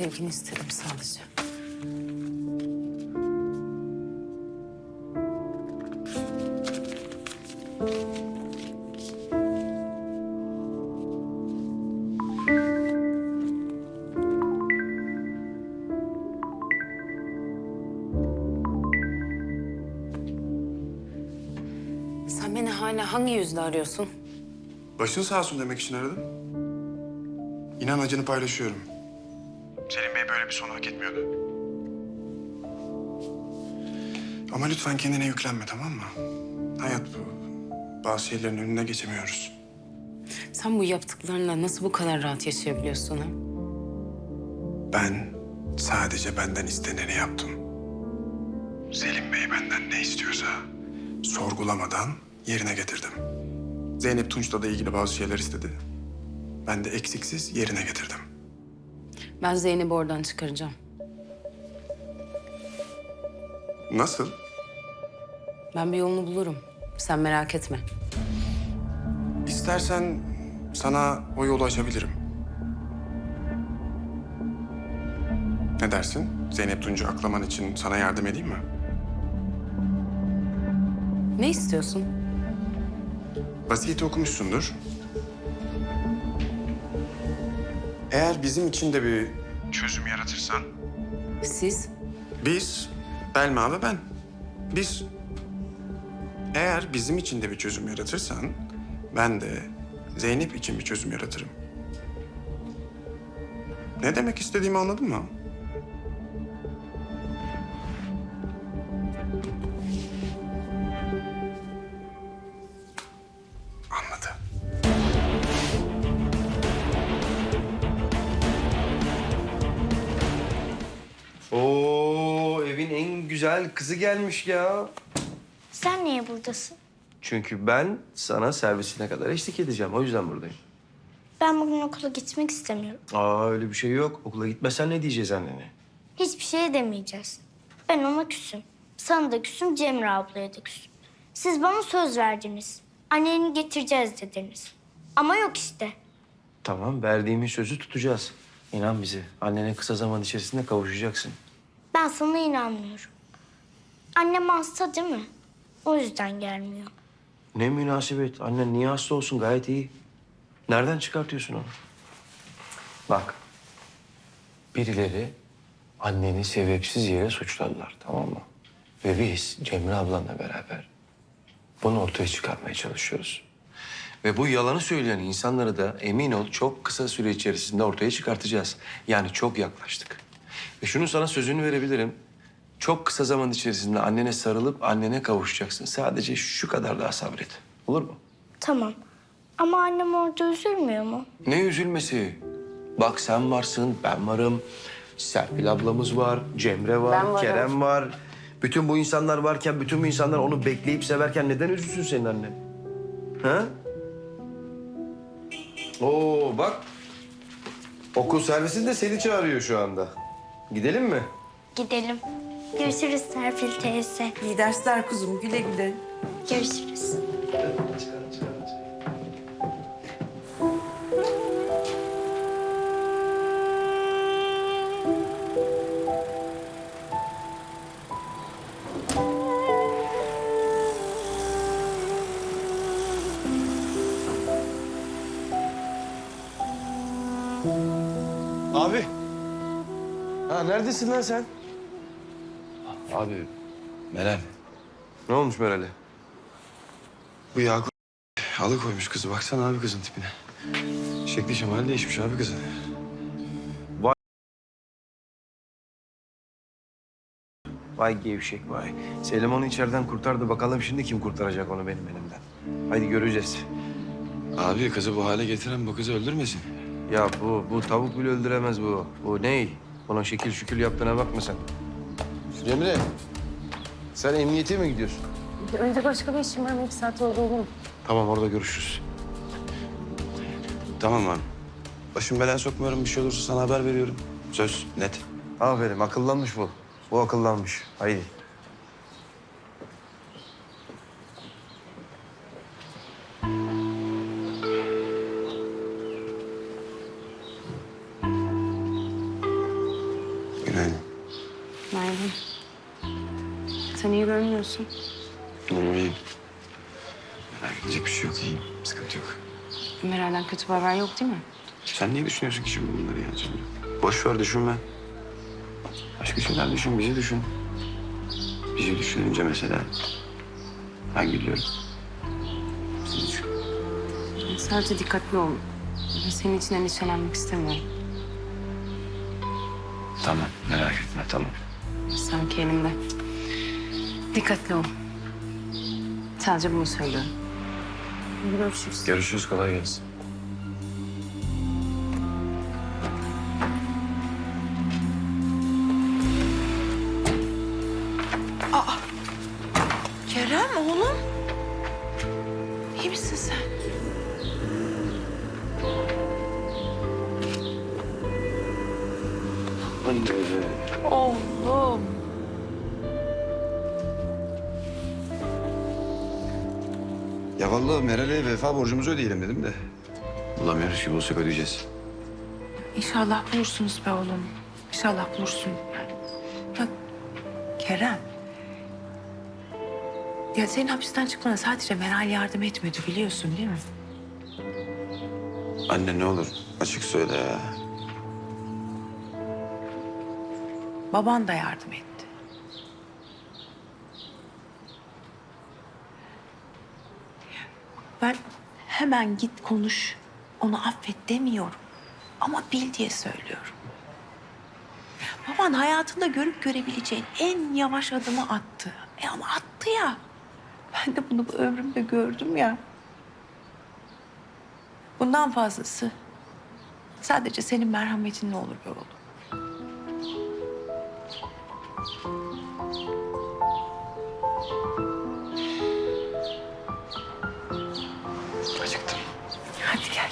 sevgini istedim sadece. Sen beni hala hangi yüzle arıyorsun? Başın sağ olsun demek için aradım. İnan acını paylaşıyorum. Bir son hak etmiyordu. Ama lütfen kendine yüklenme tamam mı? Hayat bu. Bazı şeylerin önüne geçemiyoruz. Sen bu yaptıklarınla nasıl bu kadar rahat yaşayabiliyorsun ha? Ben sadece benden isteneni yaptım. Selim Bey benden ne istiyorsa sorgulamadan yerine getirdim. Zeynep Tunç'la da ilgili bazı şeyler istedi. Ben de eksiksiz yerine getirdim. Ben Zeynep'i oradan çıkaracağım. Nasıl? Ben bir yolunu bulurum. Sen merak etme. İstersen sana o yolu açabilirim. Ne dersin? Zeynep Tunç'u aklaman için sana yardım edeyim mi? Ne istiyorsun? Vasiyeti okumuşsundur. Eğer bizim için de bir çözüm yaratırsan... Siz? Biz, Belma ve ben. Biz. Eğer bizim için de bir çözüm yaratırsan... ...ben de Zeynep için bir çözüm yaratırım. Ne demek istediğimi anladın mı? Kızı gelmiş ya. Sen niye buradasın? Çünkü ben sana servisine kadar eşlik edeceğim. O yüzden buradayım. Ben bugün okula gitmek istemiyorum. Aa öyle bir şey yok. Okula gitmesen ne diyeceğiz annene? Hiçbir şey demeyeceğiz. Ben ona küsüm. Sana da küsüm, Cemre ablaya da küsüm. Siz bana söz verdiniz. Anneni getireceğiz dediniz. Ama yok işte. Tamam verdiğimiz sözü tutacağız. İnan bize. Annene kısa zaman içerisinde kavuşacaksın. Ben sana inanmıyorum. Annem hasta değil mi? O yüzden gelmiyor. Ne münasebet. Annen niye hasta olsun gayet iyi. Nereden çıkartıyorsun onu? Bak. Birileri anneni sebepsiz yere suçladılar tamam mı? Ve biz Cemre ablanla beraber bunu ortaya çıkarmaya çalışıyoruz. Ve bu yalanı söyleyen insanları da emin ol çok kısa süre içerisinde ortaya çıkartacağız. Yani çok yaklaştık. Ve şunu sana sözünü verebilirim. Çok kısa zaman içerisinde annene sarılıp annene kavuşacaksın. Sadece şu kadar daha sabret. Olur mu? Tamam. Ama annem orada üzülmüyor mu? Ne üzülmesi? Bak sen varsın, ben varım. Serpil ablamız var, Cemre var, varım. Kerem var. Bütün bu insanlar varken, bütün bu insanlar onu bekleyip severken neden üzülsün senin annen? Ha? Oo bak. Okul servisi de seni çağırıyor şu anda. Gidelim mi? Gidelim. Görüşürüz Serpil teyze. İyi dersler kuzum. Güle güle. Görüşürüz. Abi. Ha neredesin lan sen? Abi Meral. Ne olmuş Meral'e? Bu Yakup alıkoymuş kızı. Baksana abi kızın tipine. Şekli şemali değişmiş abi kızın. Vay gevşek vay. Selim onu içeriden kurtardı. Bakalım şimdi kim kurtaracak onu benim elimden. Haydi göreceğiz. Abi kızı bu hale getiren bu kızı öldürmesin. Ya bu, bu tavuk bile öldüremez bu. Bu ney? Ona şekil şükül yaptığına bakma sen. Cemre, sen emniyete mi gidiyorsun? Önce başka bir işim var. Bir saat oldu olur mu? Tamam orada görüşürüz. Tamam abi. Başım belaya sokmuyorum. Bir şey olursa sana haber veriyorum. Söz net. Aferin akıllanmış bu. Bu akıllanmış. Haydi. Günaydın. Sen iyi görünüyorsun. İyiyim iyiyim. Merak edecek bir şey yok. iyiyim. Sıkıntı yok. Meral'den kötü bir haber yok değil mi? Sen niye düşünüyorsun ki şimdi bunları ya Cemre? Boş ver düşünme. Başka şeyler düşün, bizi düşün. Bizi düşününce mesela ben gülüyorum. Bizi düşün. Sadece dikkatli ol. Ben Senin için endişelenmek istemiyorum. Tamam, merak etme, tamam. Sanki elimde. Dikkatli ol. Sadece bunu söylüyorum. Görüşürüz. Görüşürüz, kolay gelsin. Kerem oğlum. Ya vallahi Meral'e vefa borcumuzu ödeyelim dedim de. Bulamıyoruz ki, bulsak ödeyeceğiz. İnşallah bulursunuz be oğlum. İnşallah bulursun. Ya Kerem. Ya senin hapisten çıkmana sadece Meral yardım etmedi biliyorsun değil mi? Anne ne olur, açık söyle ya. Baban da yardım etti. Ben hemen git konuş, onu affet demiyorum. Ama bil diye söylüyorum. Baban hayatında görüp görebileceğin en yavaş adımı attı. E ama attı ya. Ben de bunu bu ömrümde gördüm ya. Bundan fazlası sadece senin merhametin ne olur be oğlum. Hadi gel.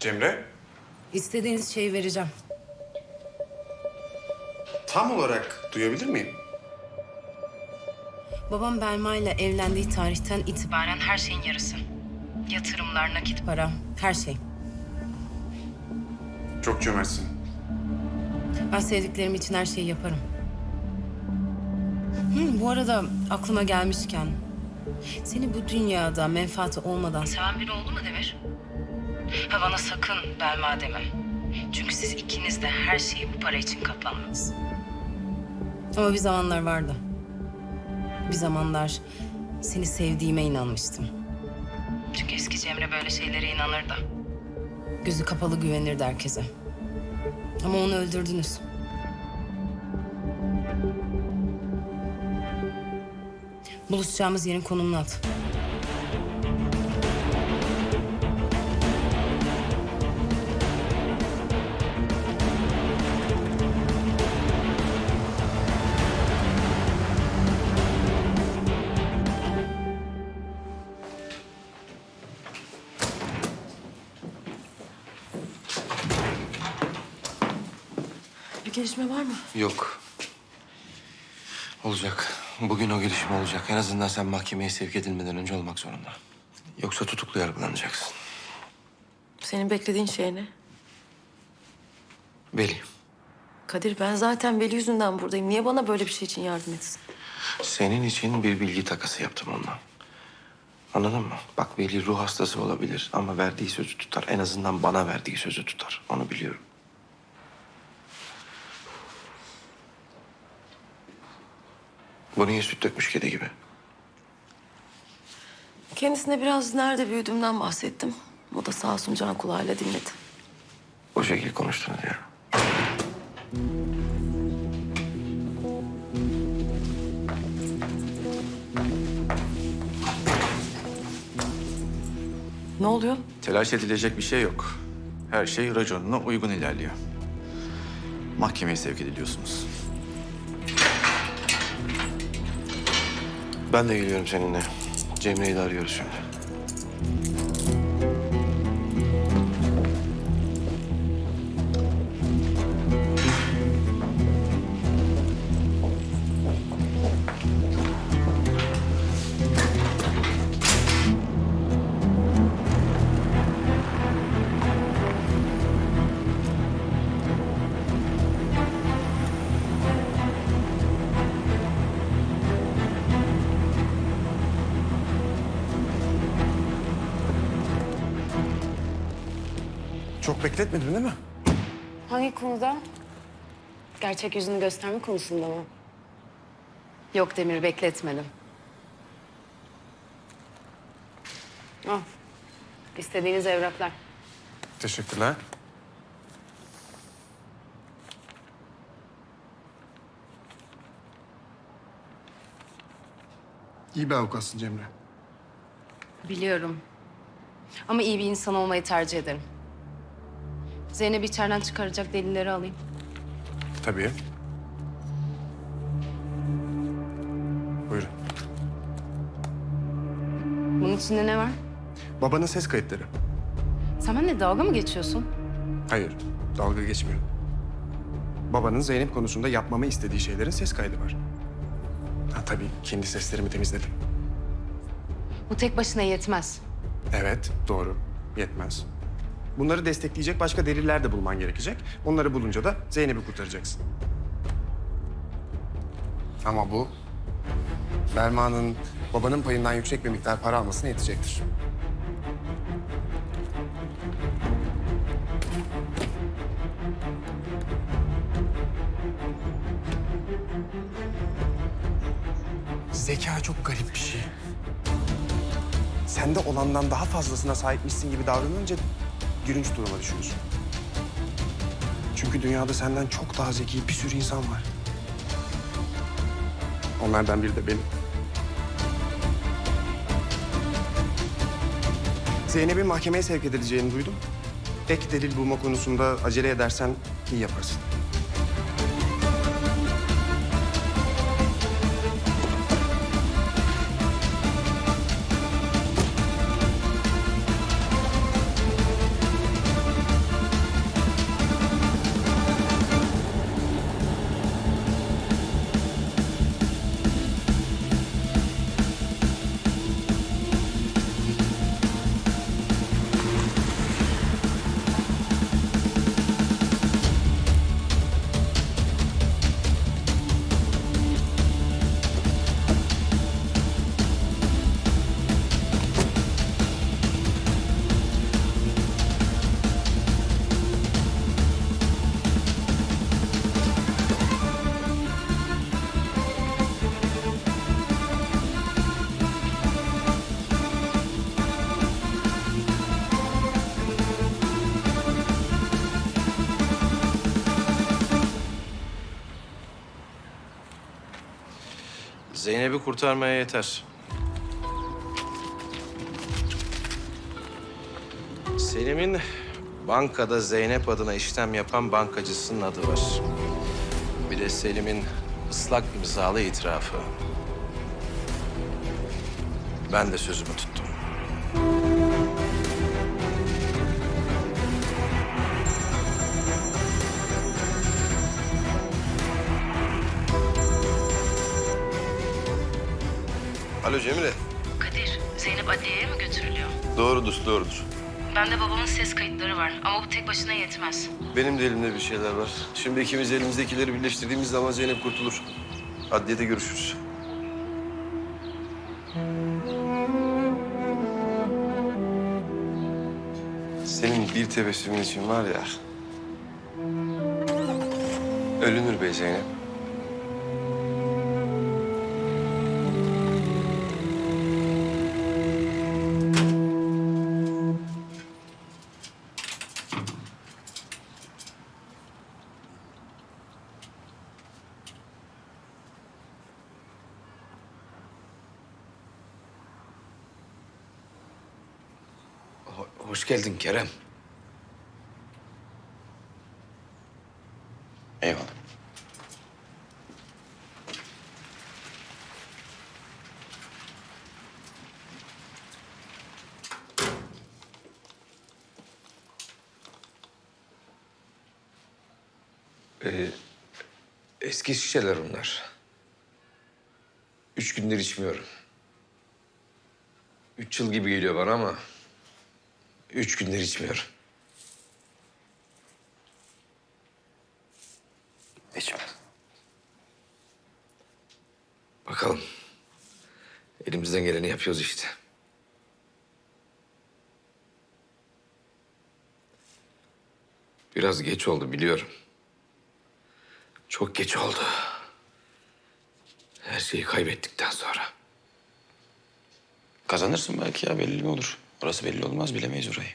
Cemre, İstediğiniz şeyi vereceğim. Tam olarak duyabilir miyim? Babam Belma ile evlendiği tarihten itibaren her şeyin yarısı. Yatırımlar, nakit para, her şey. Çok cömertsin. Ben sevdiklerim için her şeyi yaparım. Hı, bu arada aklıma gelmişken... ...seni bu dünyada menfaati olmadan seven biri oldu mu Demir? Ha bana sakın Belma deme. Çünkü siz ikiniz de her şeyi bu para için katlandınız. Ama bir zamanlar vardı. Bir zamanlar seni sevdiğime inanmıştım. Çünkü eski Cemre böyle şeylere inanırdı. Gözü kapalı güvenirdi herkese. Ama onu öldürdünüz. Buluşacağımız yerin konumunu at. Gelişme var mı? Yok. Olacak. Bugün o gelişme olacak. En azından sen mahkemeye sevk edilmeden önce olmak zorunda. Yoksa tutuklu yargılanacaksın. Senin beklediğin şey ne? Veli, Kadir ben zaten Veli yüzünden buradayım. Niye bana böyle bir şey için yardım etsin? senin için bir bilgi takası yaptım ondan. Anladın mı? Bak Veli ruh hastası olabilir ama verdiği sözü tutar. En azından bana verdiği sözü tutar. Onu biliyorum. Bu niye süt dökmüş kedi gibi? Kendisine biraz nerede büyüdüğümden bahsettim. O da sağ olsun can kulağıyla dinledi. O şekil konuştunuz ya. Ne oluyor? Telaş edilecek bir şey yok. Her şey raconuna uygun ilerliyor. Mahkemeye sevk ediliyorsunuz. Ben de geliyorum seninle. Cemre'yi de arıyoruz şimdi. Çok bekletmedin değil mi? Hangi konuda? Gerçek yüzünü gösterme konusunda mı? Yok Demir bekletmedim. Al. İstediğiniz evraklar. Teşekkürler. İyi bir avukatsın Cemre. Biliyorum. Ama iyi bir insan olmayı tercih ederim. Zeynep'i içeriden çıkaracak delilleri alayım. Tabii. Buyurun. Bunun içinde ne var? Babanın ses kayıtları. Sen benimle dalga mı geçiyorsun? Hayır, dalga geçmiyorum. Babanın Zeynep konusunda yapmamı istediği şeylerin ses kaydı var. Ha tabii kendi seslerimi temizledim. Bu tek başına yetmez. Evet, doğru. Yetmez. Bunları destekleyecek başka deliller de bulman gerekecek. Onları bulunca da Zeynep'i kurtaracaksın. Ama bu Belma'nın babanın payından yüksek bir miktar para almasına yetecektir. Zeka çok garip bir şey. Sende olandan daha fazlasına sahipmişsin gibi davranınca gülünç duruma düşüyorsun. Çünkü dünyada senden çok daha zeki bir sürü insan var. Onlardan biri de benim. Zeynep'in mahkemeye sevk edileceğini duydum. Ek delil bulma konusunda acele edersen iyi yaparsın. Kurtarmaya yeter. Selim'in bankada Zeynep adına işlem yapan bankacısının adı var. Bir de Selim'in ıslak imzalı itirafı. Ben de sözümü tuttum. Alo Cemile. Kadir, Zeynep adliyeye mi götürülüyor? Doğrudur, doğrudur. Bende babamın ses kayıtları var ama bu tek başına yetmez. Benim de elimde bir şeyler var. Şimdi ikimiz elimizdekileri birleştirdiğimiz zaman Zeynep kurtulur. Adliyede görüşürüz. Senin bir tebessümün için var ya... Ölünür be Zeynep. Kerem. Eyvallah. Ee, eski şişeler onlar. Üç gündür içmiyorum. Üç yıl gibi geliyor bana ama... ...üç gündür içmiyorum. İçme. Bakalım. Elimizden geleni yapıyoruz işte. Biraz geç oldu biliyorum. Çok geç oldu. Her şeyi kaybettikten sonra. Kazanırsın belki ya belli mi olur? Orası belli olmaz bilemeyiz orayı.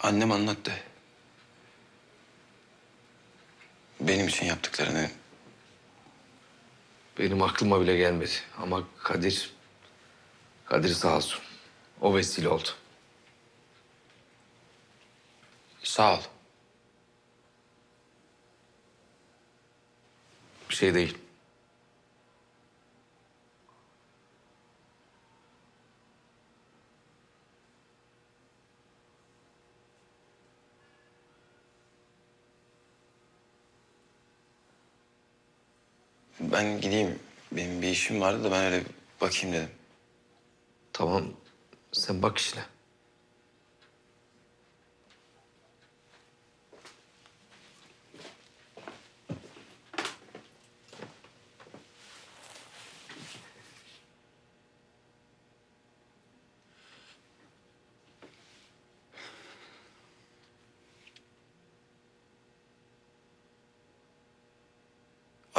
Annem anlattı. Benim için yaptıklarını Benim aklıma bile gelmedi. Ama Kadir... Kadir sağ olsun. O vesile oldu. sağ ol. Bir şey değil. Ben gideyim. Benim bir işim vardı da ben öyle bakayım dedim. Tamam. Sen bak işine.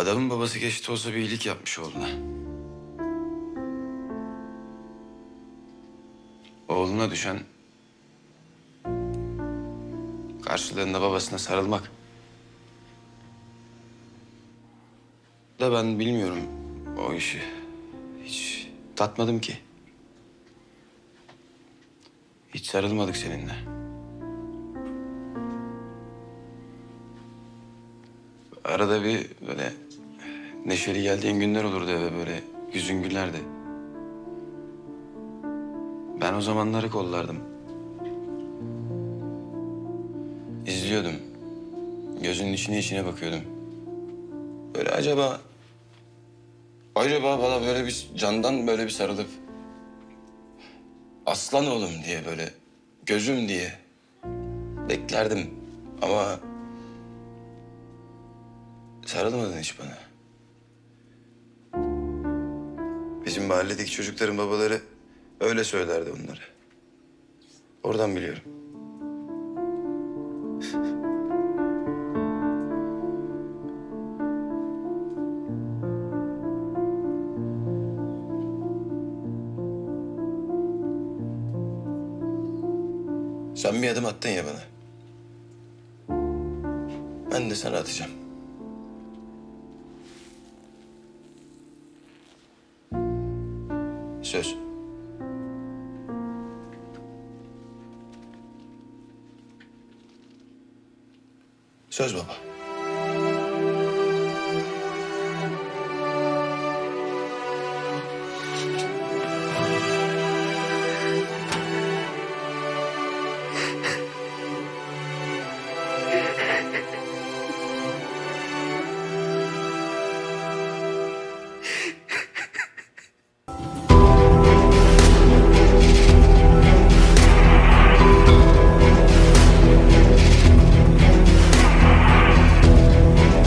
Adamın babası geçti olsa bir iyilik yapmış oğluna. Oğluna düşen karşılığında babasına sarılmak. Da ben bilmiyorum o işi. Hiç tatmadım ki. Hiç sarılmadık seninle. Arada bir böyle neşeli geldiğin günler olurdu eve böyle yüzün gülerdi. Ben o zamanları kollardım. İzliyordum. Gözünün içine içine bakıyordum. Böyle acaba... Acaba bana böyle bir candan böyle bir sarılıp... Aslan oğlum diye böyle gözüm diye beklerdim. Ama sarılmadın hiç bana. Bizim mahalledeki çocukların babaları öyle söylerdi onları. Oradan biliyorum. Sen bir adım attın ya bana. Ben de sana atacağım. Söz. Söz baba.